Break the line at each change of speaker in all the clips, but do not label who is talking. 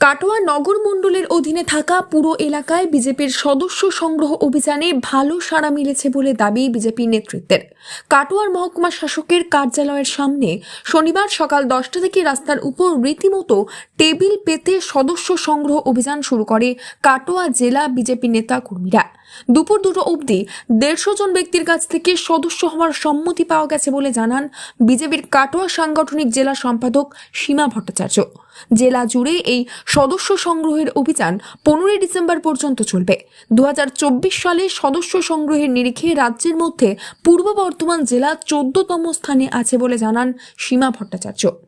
কাটোয়া নগর মণ্ডলের অধীনে থাকা পুরো এলাকায় বিজেপির সদস্য সংগ্রহ অভিযানে ভালো সাড়া মিলেছে বলে দাবি বিজেপি নেতৃত্বের। কাটোয়ার মহকুমা শাসকের কার্যালয়ের সামনে শনিবার সকাল দশটা থেকে রাস্তার উপর রীতিমতো টেবিল পেতে সদস্য সংগ্রহ অভিযান শুরু করে কাটোয়া জেলা বিজেপি নেতা কর্মীরা দুপুর দুটো অবধি দেড়শো জন ব্যক্তির কাছ থেকে সদস্য হওয়ার সম্মতি পাওয়া গেছে বলে জানান বিজেপির কাটোয়া সাংগঠনিক জেলা সম্পাদক সীমা ভট্টাচার্য। জেলা জুড়ে এই সদস্য সংগ্রহের অভিযান পনেরোই ডিসেম্বর পর্যন্ত চলবে। দু হাজার চব্বিশ সালে সদস্য সংগ্রহের নিরিখে রাজ্যের মধ্যে পূর্ব বর্ধমান জেলা চোদ্দতম স্থানে আছে বলে জানান সীমা ভট্টাচার্য।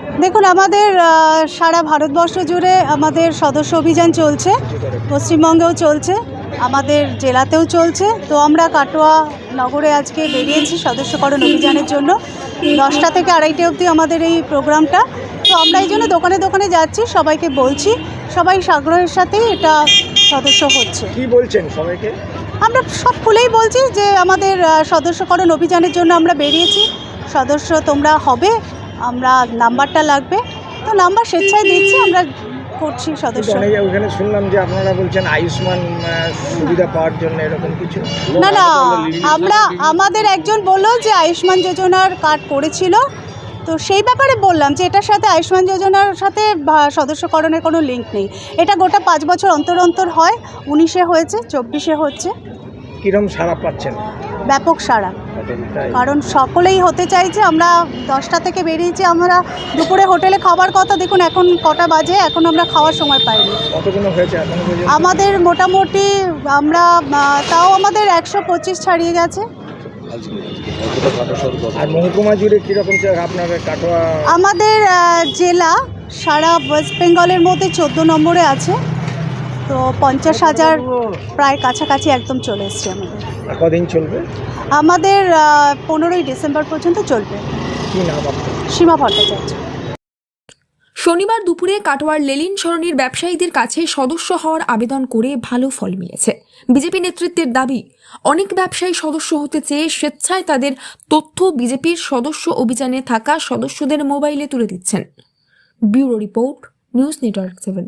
দেখুন আমাদের সারা ভারতবর্ষ জুড়ে আমাদের সদস্য অভিযান চলছে পশ্চিমবঙ্গেও চলছে আমাদের জেলাতেও চলছে। তো আমরা কাটোয়া নগরে আজকে বেরিয়েছি সদস্যকরণ অভিযানের জন্য। দশটা থেকে আড়াইটে অবধি আমাদের এই প্রোগ্রামটা। তো আমরা এই জন্য দোকানে দোকানে যাচ্ছি সবাইকে বলছি সবাই সাগ্রহের সাথেই এটা সদস্য হচ্ছে।
কি বলছেন সবাইকে?
আমরা সব খুলেই বলছি যে আমাদের সদস্যকরণ অভিযানের জন্য আমরা বেরিয়েছি। সদস্য তোমরা হবে আমরা নাম্বারটা লাগবে। তো নাম্বার স্বেচ্ছায় দিচ্ছি আমরা করছি সদস্য।
ওখানে শুনলাম যে আপনারা বলছেন আয়ুষ্মান সুবিধা পাওয়ার জন্য এরকম কিছু।
না না আমরা আমাদের একজন বলল যে আয়ুষ্মান যোজনার কার্ড করেছিল। তো সেই ব্যাপারে বললাম যে এটার সাথে আয়ুষ্মান যোজনার সাথে ভা- সদস্যকরণের কোনো লিঙ্ক নেই। এটা গোটা পাঁচ বছর অন্তর অন্তর হয় উনিশে হয়েছে চব্বিশে হচ্ছে।
কীরকম সারা পাচ্ছেন?
ব্যাপক
সারা
কারণ সকলেই হতে চাইছে আমরা দশটা থেকে বেরিয়েছি আমরা দুপুরে হোটেলে খাবার কথা দেখুন এখন কটা বাজে এখন আমরা খাওয়ার সময় পাইনি। আমাদের মোটামুটি আমরা তাও আমাদের একশো পঁচিশ ছাড়িয়ে গেছে। আমাদের জেলা সারা ওয়েস্ট বেঙ্গলের মধ্যে চোদ্দ নম্বরে আছে। তো পঞ্চাশ হাজার প্রায় কাছাকাছি একদম চলে এসছে আমাদের।
কদিন চলবে?
আমাদের পনেরোই ডিসেম্বর পর্যন্ত চলবে। সীমা ভট্টাচার্য।
শনিবার দুপুরে কাটোয়ার লেলিন সরণির ব্যবসায়ীদের কাছে সদস্য হওয়ার আবেদন করে ভালো ফল মিলেছে। বিজেপি নেতৃত্বের দাবি অনেক ব্যবসায়ী সদস্য হতে চেয়ে স্বেচ্ছায় তাদের তথ্য বিজেপির সদস্য অভিযানে থাকা সদস্যদের মোবাইলে তুলে দিচ্ছেন। Bureau report news network seven.